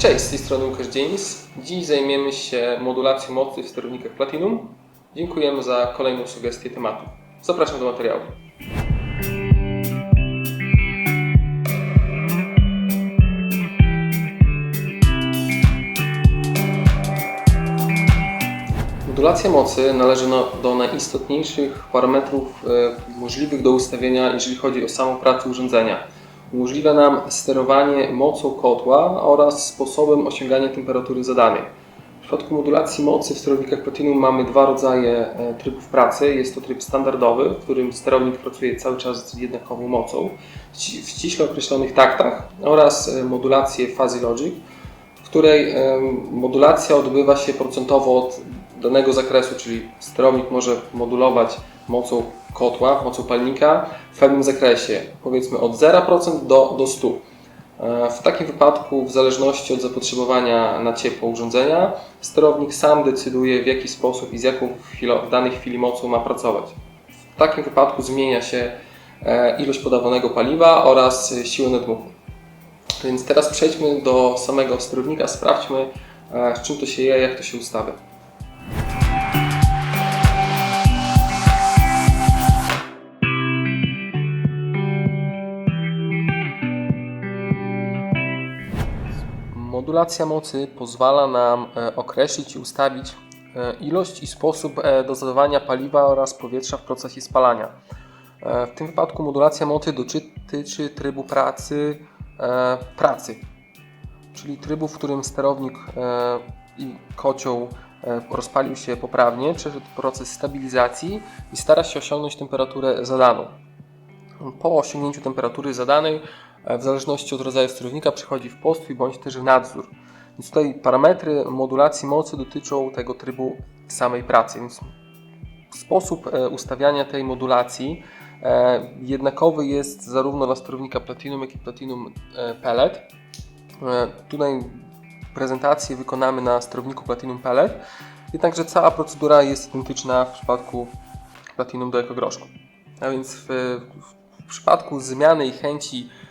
Cześć, z tej strony Łukasz Dzienis. Dziś zajmiemy się modulacją mocy w sterownikach Platinum. Dziękujemy za kolejną sugestię tematu. Zapraszam do materiału. Modulacja mocy należy do najistotniejszych parametrów e, możliwych do ustawienia, jeżeli chodzi o samą pracę urządzenia. Umożliwia nam sterowanie mocą kotła oraz sposobem osiągania temperatury zadanej. W przypadku modulacji mocy w sterownikach Platinum mamy dwa rodzaje e, trybów pracy. Jest to tryb standardowy, w którym sterownik pracuje cały czas z jednakową mocą w ści- w ściśle określonych taktach oraz e, modulację Fuzzy Logic, w której em, modulacja odbywa się procentowo od danego zakresu, czyli sterownik może modulować mocą kotła, mocą palnika w pewnym zakresie, powiedzmy od 0% do, do 100%. E, W takim wypadku, w zależności od zapotrzebowania na ciepło urządzenia, sterownik sam decyduje w jaki sposób i z jaką w danej chwili mocą ma pracować. W takim wypadku zmienia się e, ilość podawanego paliwa oraz siłę nadmuchu. Więc teraz przejdźmy do samego sterownika, sprawdźmy e, z czym to się je, jak to się ustawia. Modulacja mocy pozwala nam e, określić i ustawić e, ilość i sposób e, dozowania paliwa oraz powietrza w procesie spalania. W tym wypadku modulacja mocy dotyczy trybu pracy pracy, czyli trybu, w którym sterownik i kocioł rozpalił się poprawnie, przeszedł proces stabilizacji i stara się osiągnąć temperaturę zadaną. Po osiągnięciu temperatury zadanej, w zależności od rodzaju sterownika, przychodzi w postój bądź też w nadzór. Więc tutaj parametry modulacji mocy dotyczą tego trybu samej pracy. Więc sposób e, ustawiania tej modulacji e, jednakowy jest zarówno dla sterownika Platinum, jak i Platinum e, Pellet. E, Tutaj prezentację wykonamy na sterowniku Platinum Pellet, jednakże cała procedura jest identyczna w przypadku Platinum do ekogroszku. A więc w, w przypadku zmiany i chęci e,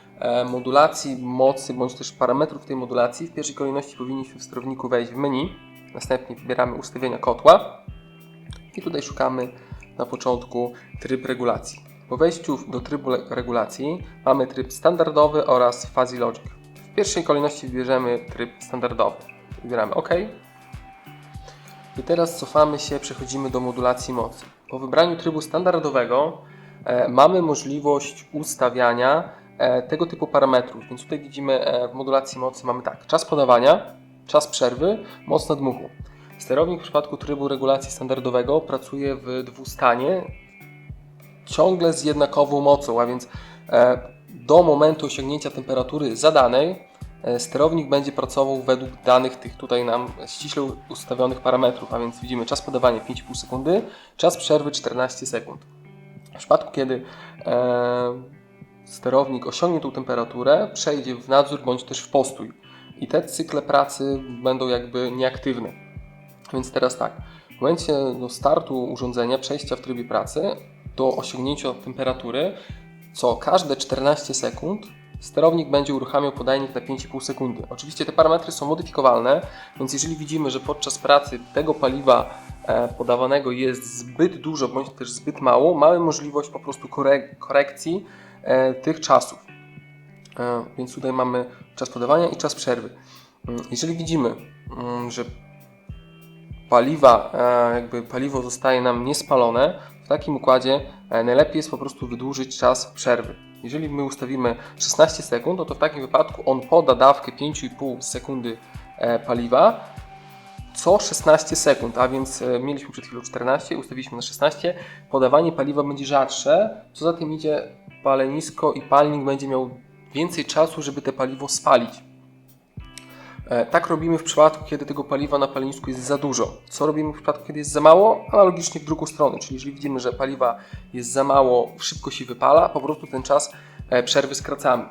modulacji mocy bądź też parametrów tej modulacji, w pierwszej kolejności powinniśmy w sterowniku wejść w menu, następnie wybieramy ustawienia kotła i tutaj szukamy na początku tryb regulacji. Po wejściu do trybu regulacji mamy tryb standardowy oraz Fuzzy Logic. W pierwszej kolejności wybierzemy tryb standardowy. Wybieramy OK. I teraz cofamy się, przechodzimy do modulacji mocy. Po wybraniu trybu standardowego e, mamy możliwość ustawiania e, tego typu parametrów. Więc tutaj widzimy e, w modulacji mocy mamy tak, czas podawania, czas przerwy, moc nadmuchu. Sterownik w przypadku trybu regulacji standardowego pracuje w dwustanie, ciągle z jednakową mocą, a więc e, do momentu osiągnięcia temperatury zadanej e, sterownik będzie pracował według danych tych tutaj nam ściśle ustawionych parametrów, a więc widzimy czas podawania 5,5 sekundy, czas przerwy 14 sekund. W przypadku kiedy e, sterownik osiągnie tą temperaturę, przejdzie w nadzór bądź też w postój i te cykle pracy będą jakby nieaktywne. Więc teraz tak, w momencie do startu urządzenia, przejścia w trybie pracy, do osiągnięcia temperatury, co każde 14 sekund sterownik będzie uruchamiał podajnik na 5,5 sekundy. Oczywiście te parametry są modyfikowalne, więc jeżeli widzimy, że podczas pracy tego paliwa e, podawanego jest zbyt dużo bądź też zbyt mało, mamy możliwość po prostu korek- korekcji tych czasów. E, Więc tutaj mamy czas podawania i czas przerwy. Mm, Jeżeli widzimy, mm, że paliwa, e, jakby paliwo zostaje nam niespalone, w takim układzie e, najlepiej jest po prostu wydłużyć czas przerwy. Jeżeli my ustawimy 16 sekund, no to w takim wypadku on poda dawkę 5,5 sekundy e, paliwa co 16 sekund, a więc e, mieliśmy przed chwilą 14, ustawiliśmy na 16. Podawanie paliwa będzie rzadsze, co za tym idzie palenisko i palnik będzie miał więcej czasu, żeby te paliwo spalić. E, Tak robimy w przypadku, kiedy tego paliwa na palenisku jest za dużo. Co robimy w przypadku, kiedy jest za mało? Analogicznie w drugą stronę, czyli jeżeli widzimy, że paliwa jest za mało, szybko się wypala, po prostu ten czas e, przerwy skracamy.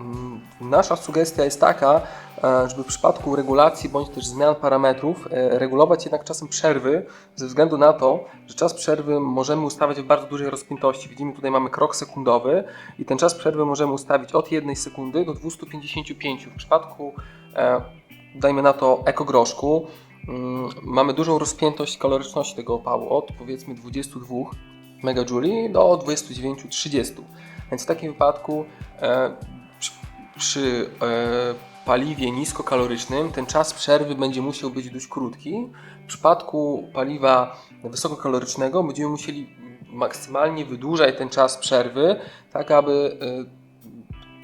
Mm. Nasza sugestia jest taka, e, żeby w przypadku regulacji bądź też zmian parametrów e, regulować jednak czasem przerwy, ze względu na to, że czas przerwy możemy ustawiać w bardzo dużej rozpiętości. Widzimy tutaj mamy krok sekundowy i ten czas przerwy możemy ustawić od 1 sekundy do 255. W przypadku, e, dajmy na to, ekogroszku, mm, mamy dużą rozpiętość kaloryczności tego opału od powiedzmy 22 MJ do 29-30. Więc w takim wypadku przy, e, paliwie niskokalorycznym ten czas przerwy będzie musiał być dość krótki. W przypadku paliwa wysokokalorycznego będziemy musieli maksymalnie wydłużać ten czas przerwy, tak aby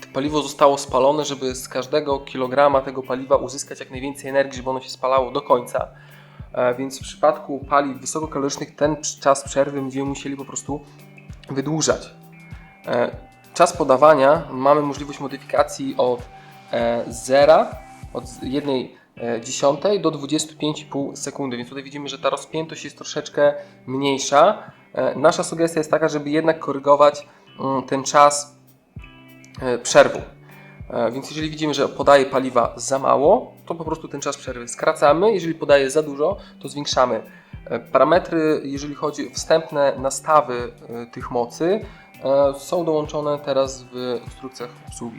e, paliwo zostało spalone, żeby z każdego kilograma tego paliwa uzyskać jak najwięcej energii, żeby ono się spalało do końca. E, Więc w przypadku paliw wysokokalorycznych ten czas przerwy będziemy musieli po prostu wydłużać. E, Czas podawania mamy możliwość modyfikacji od e, 0, od 1 dziesiątej do 25,5 sekundy, więc tutaj widzimy, że ta rozpiętość jest troszeczkę mniejsza. E, Nasza sugestia jest taka, żeby jednak korygować mm, ten czas e, przerwy. E, Więc jeżeli widzimy, że podaje paliwa za mało, to po prostu ten czas przerwy skracamy. Jeżeli podaje za dużo, to zwiększamy. E, Parametry, jeżeli chodzi o wstępne nastawy e, tych mocy, e, są dołączone teraz w instrukcjach obsługi.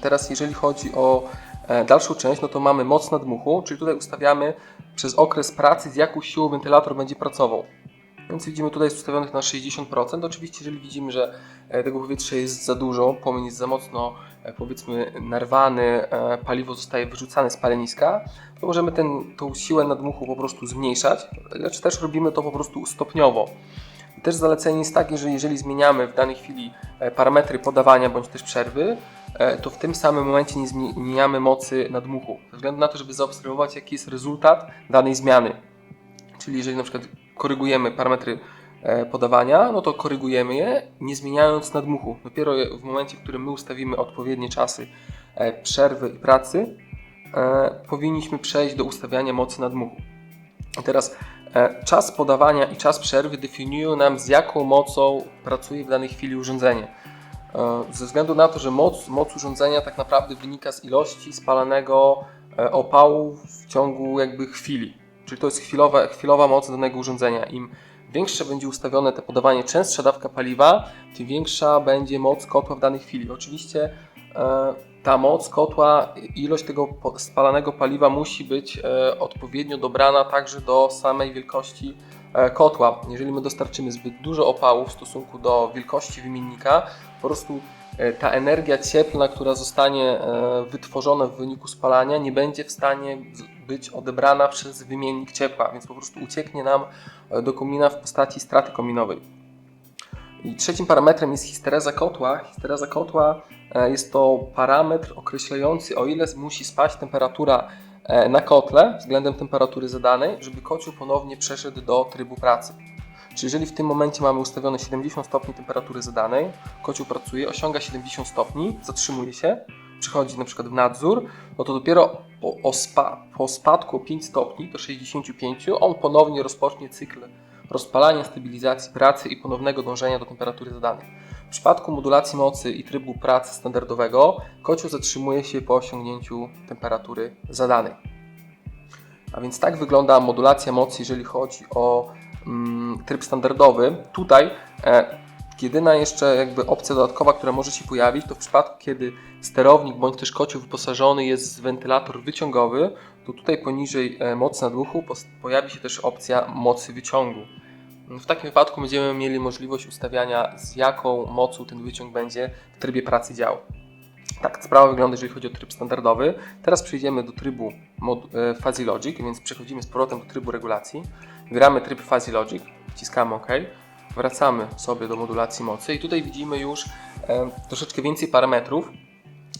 Teraz jeżeli chodzi o e, dalszą część, no to mamy moc nadmuchu, czyli tutaj ustawiamy przez okres pracy z jaką siłą wentylator będzie pracował. Więc widzimy tutaj jest ustawionych na 60%. Oczywiście jeżeli widzimy, że e, tego powietrza jest za dużo, płomień jest za mocno e, powiedzmy narwany, e, paliwo zostaje wyrzucane z paleniska, to możemy tą siłę nadmuchu po prostu zmniejszać, lecz też robimy to po prostu stopniowo. Też zalecenie jest takie, że jeżeli zmieniamy w danej chwili e, parametry podawania bądź też przerwy, e, to w tym samym momencie nie zmieniamy mocy nadmuchu, ze względu na to, żeby zaobserwować jaki jest rezultat danej zmiany. Czyli jeżeli na przykład korygujemy parametry e, podawania, no to korygujemy je, nie zmieniając nadmuchu. Dopiero w momencie, w którym my ustawimy odpowiednie czasy przerwy i pracy, powinniśmy przejść do ustawiania mocy nadmuchu. I teraz czas podawania i czas przerwy definiują nam, z jaką mocą pracuje w danej chwili urządzenie. E, Ze względu na to, że moc, moc urządzenia tak naprawdę wynika z ilości spalanego e, opału w ciągu jakby chwili. Czyli to jest chwilowa, chwilowa moc danego urządzenia. Im większe będzie ustawione te podawanie, częstsza dawka paliwa, tym większa będzie moc kotła w danej chwili. Oczywiście e, ta moc kotła, ilość tego spalanego paliwa musi być e, odpowiednio dobrana także do samej wielkości e, kotła. Jeżeli my dostarczymy zbyt dużo opału w stosunku do wielkości wymiennika, po prostu e, ta energia cieplna, która zostanie wytworzona w wyniku spalania, nie będzie w stanie być odebrana przez wymiennik ciepła, więc po prostu ucieknie nam do komina w postaci straty kominowej. I trzecim parametrem jest histereza kotła. Histereza kotła e, jest to parametr określający, o ile musi spaść temperatura e, na kotle względem temperatury zadanej, żeby kocioł ponownie przeszedł do trybu pracy. Czyli jeżeli w tym momencie mamy ustawione 70 stopni temperatury zadanej, kocioł pracuje, osiąga 70 stopni, zatrzymuje się, przychodzi na przykład w nadzór, no to dopiero po, po spadku o 5 stopni do 65 on ponownie rozpocznie cykl rozpalania, stabilizacji pracy i ponownego dążenia do temperatury zadanej. W przypadku modulacji mocy i trybu pracy standardowego kocioł zatrzymuje się po osiągnięciu temperatury zadanej. A więc tak wygląda modulacja mocy, jeżeli chodzi o mm, tryb standardowy. Tutaj e, jedyna jeszcze jakby opcja dodatkowa, która może się pojawić, to w przypadku, kiedy sterownik bądź też kocioł wyposażony jest w wentylator wyciągowy, to tutaj poniżej e, mocy nadmuchu pojawi się też opcja mocy wyciągu. W takim wypadku będziemy mieli możliwość ustawiania, z jaką mocą ten wyciąg będzie w trybie pracy działał. Tak sprawa wygląda, jeżeli chodzi o tryb standardowy. Teraz przejdziemy do trybu e, Fuzzy Logic, więc przechodzimy z powrotem do trybu regulacji. Wybieramy tryb Fuzzy Logic, wciskamy OK, wracamy sobie do modulacji mocy i tutaj widzimy już e, troszeczkę więcej parametrów.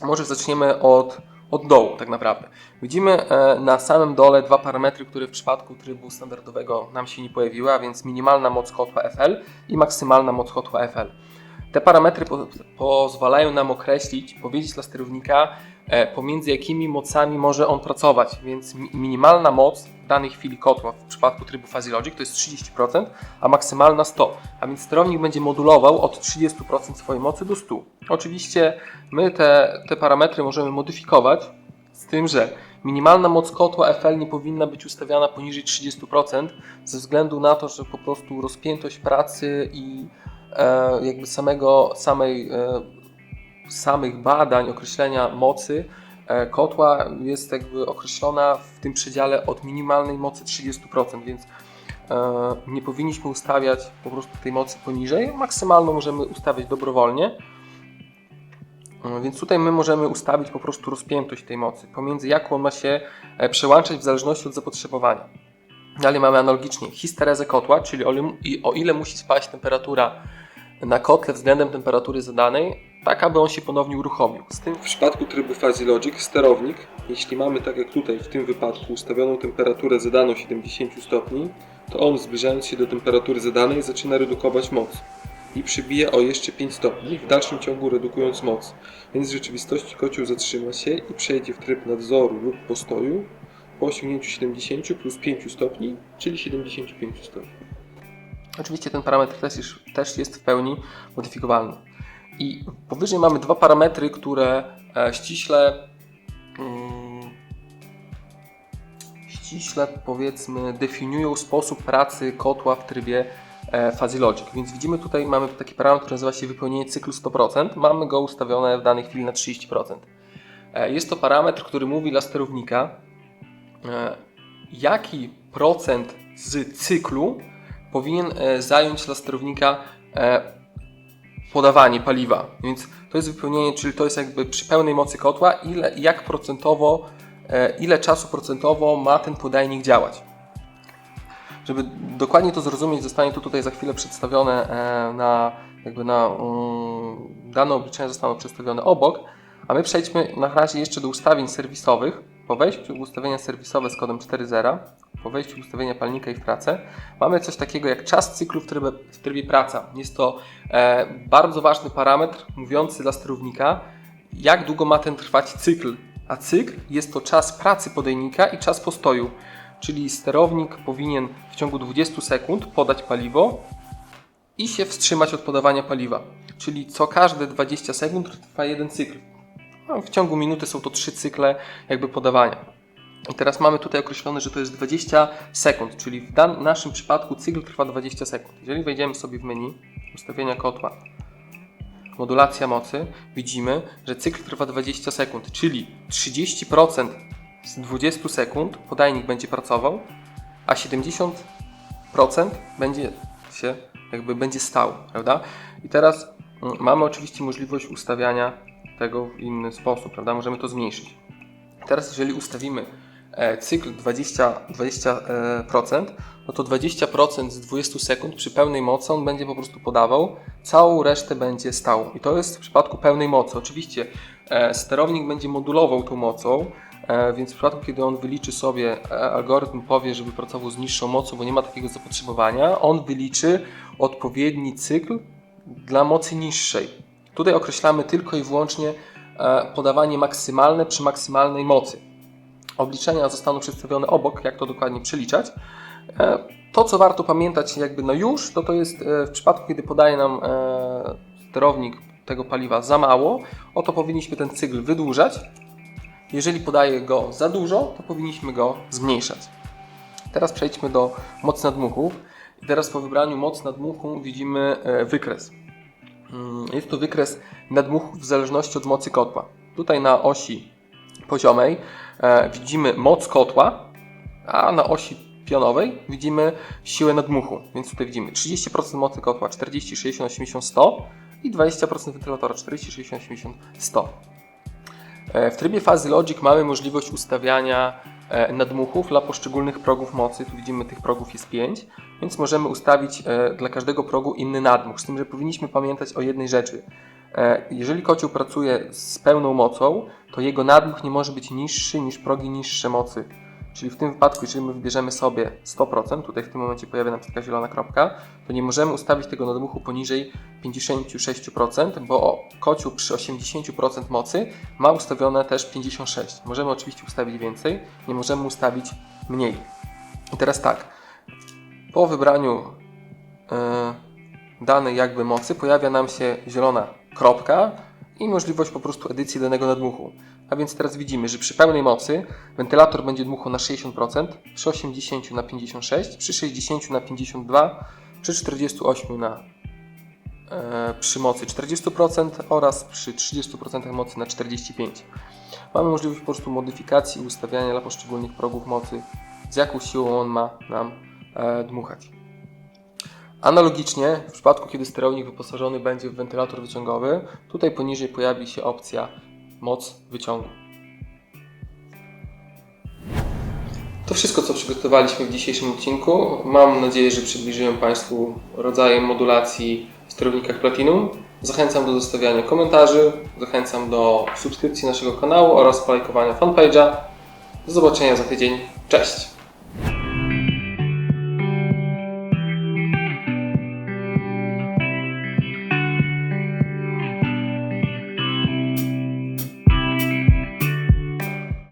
Może zaczniemy od, od dołu tak naprawdę. Widzimy e, na samym dole dwa parametry, które w przypadku trybu standardowego nam się nie pojawiły, a więc minimalna moc kotła FL i maksymalna moc kotła FL. Te parametry po, pozwalają nam określić, powiedzieć dla sterownika, pomiędzy jakimi mocami może on pracować. Więc mi- minimalna moc w danej chwili kotła w przypadku trybu Fuzzy Logic to jest 30%, a maksymalna 100%. A więc sterownik będzie modulował od 30% swojej mocy do 100%. Oczywiście my te, te parametry możemy modyfikować z tym, że minimalna moc kotła FL nie powinna być ustawiana poniżej 30% ze względu na to, że po prostu rozpiętość pracy i e, jakby samego, samej, e, samych badań, określenia mocy e, kotła jest jakby określona w tym przedziale od minimalnej mocy 30%, więc e, nie powinniśmy ustawiać po prostu tej mocy poniżej. Maksymalną możemy ustawiać dobrowolnie. E, Więc tutaj my możemy ustawić po prostu rozpiętość tej mocy, pomiędzy jaką ma się przełączać w zależności od zapotrzebowania. Dalej mamy analogicznie histerezę kotła, czyli o ile musi spaść temperatura na kotle względem temperatury zadanej, tak aby on się ponownie uruchomił. Z tym w przypadku trybu Fuzzy Logic sterownik, jeśli mamy tak jak tutaj w tym wypadku ustawioną temperaturę zadaną 70 stopni, to on zbliżając się do temperatury zadanej zaczyna redukować moc i przybije o jeszcze 5 stopni, w dalszym ciągu redukując moc. Więc w rzeczywistości kocioł zatrzyma się i przejdzie w tryb nadzoru lub postoju po osiągnięciu 70 plus 5 stopni, czyli 75 stopni. Oczywiście ten parametr też jest, też jest w pełni modyfikowalny. I powyżej mamy dwa parametry, które e, ściśle mm, ściśle powiedzmy definiują sposób pracy kotła w trybie e, Fuzzy Logic. Więc widzimy tutaj mamy taki parametr, który nazywa się wypełnienie cyklu 100%. Mamy go ustawione w danej chwili na 30%. E, Jest to parametr, który mówi dla sterownika, jaki procent z cyklu powinien zająć dla sterownika podawanie paliwa. Więc to jest wypełnienie, czyli to jest jakby przy pełnej mocy kotła, ile, jak procentowo, e, ile czasu procentowo ma ten podajnik działać. Żeby dokładnie to zrozumieć, zostanie to tutaj za chwilę przedstawione e, na, jakby na mm, dane obliczenia zostaną przedstawione obok, a my przejdźmy na razie jeszcze do ustawień serwisowych. Po wejściu w ustawienia serwisowe z kodem 4.0, po wejściu ustawienia palnika i w pracę, mamy coś takiego jak czas cyklu w trybie, w trybie praca. Jest to e, bardzo ważny parametr mówiący dla sterownika, jak długo ma ten trwać cykl. A cykl jest to czas pracy podajnika i czas postoju. Czyli sterownik powinien w ciągu 20 sekund podać paliwo i się wstrzymać od podawania paliwa. Czyli co każde 20 sekund trwa jeden cykl. No, w ciągu minuty są to trzy cykle jakby podawania. I teraz mamy tutaj określone, że to jest 20 sekund, czyli w naszym przypadku cykl trwa 20 sekund. Jeżeli wejdziemy sobie w menu ustawienia kotła, modulacja mocy, widzimy, że cykl trwa 20 sekund, czyli 30% z 20 sekund podajnik będzie pracował, a 70% będzie się jakby będzie stał, prawda? I teraz mm, mamy oczywiście możliwość ustawiania tego w inny sposób, prawda? Możemy to zmniejszyć. Teraz jeżeli ustawimy cykl 20%, 20% no to 20% z 20 sekund przy pełnej mocy on będzie po prostu podawał, całą resztę będzie stał. I to jest w przypadku pełnej mocy. Oczywiście e, sterownik będzie modulował tą mocą, e, więc w przypadku kiedy on wyliczy sobie, e, algorytm powie, żeby pracował z niższą mocą, bo nie ma takiego zapotrzebowania, on wyliczy odpowiedni cykl dla mocy niższej. Tutaj określamy tylko i wyłącznie e, podawanie maksymalne przy maksymalnej mocy. Obliczenia zostaną przedstawione obok, jak to dokładnie przeliczać. E, To, co warto pamiętać jakby na już, to to jest e, w przypadku, kiedy podaje nam e, sterownik tego paliwa za mało, oto powinniśmy ten cykl wydłużać. Jeżeli podaje go za dużo, to powinniśmy go zmniejszać. Teraz przejdźmy do mocy nadmuchów. I teraz po wybraniu mocy nadmuchu widzimy wykres. Mm, Jest to wykres nadmuchów w zależności od mocy kotła. Tutaj na osi poziomej widzimy moc kotła, a na osi pionowej widzimy siłę nadmuchu. Więc tutaj widzimy 30% mocy kotła 40, 60, 80, 100 i 20% wentylatora 40, 60, 80, 100. E, W trybie Fuzzy Logic mamy możliwość ustawiania e, nadmuchów dla poszczególnych progów mocy. Tu widzimy tych progów jest 5, więc możemy ustawić e, dla każdego progu inny nadmuch. Z tym, że powinniśmy pamiętać o jednej rzeczy. E, Jeżeli kocioł pracuje z pełną mocą, to jego nadmuch nie może być niższy niż progi niższe mocy. Czyli w tym wypadku, jeżeli my wybierzemy sobie 100%, tutaj w tym momencie pojawia nam się taka zielona kropka, to nie możemy ustawić tego nadmuchu poniżej 56%, bo kocioł przy 80% mocy ma ustawione też 56. Możemy oczywiście ustawić więcej, nie możemy ustawić mniej. I teraz tak, po wybraniu e, danej jakby mocy pojawia nam się zielona kropka i możliwość po prostu edycji danego nadmuchu. A więc teraz widzimy, że przy pełnej mocy wentylator będzie dmuchał na 60%, przy 80 na 56, przy 60 na 52, przy 48 na e, przy mocy 40% oraz przy 30% mocy na 45%. Mamy możliwość po prostu modyfikacji i ustawiania dla poszczególnych progów mocy, z jaką siłą on ma nam e, dmuchać. Analogicznie, w przypadku kiedy sterownik wyposażony będzie w wentylator wyciągowy, tutaj poniżej pojawi się opcja moc wyciągu. To wszystko, co przygotowaliśmy w dzisiejszym odcinku. Mam nadzieję, że przybliżyłem Państwu rodzaje modulacji w sterownikach Platinum. Zachęcam do zostawiania komentarzy, zachęcam do subskrypcji naszego kanału oraz polajkowania fanpage'a. Do zobaczenia za tydzień. Cześć!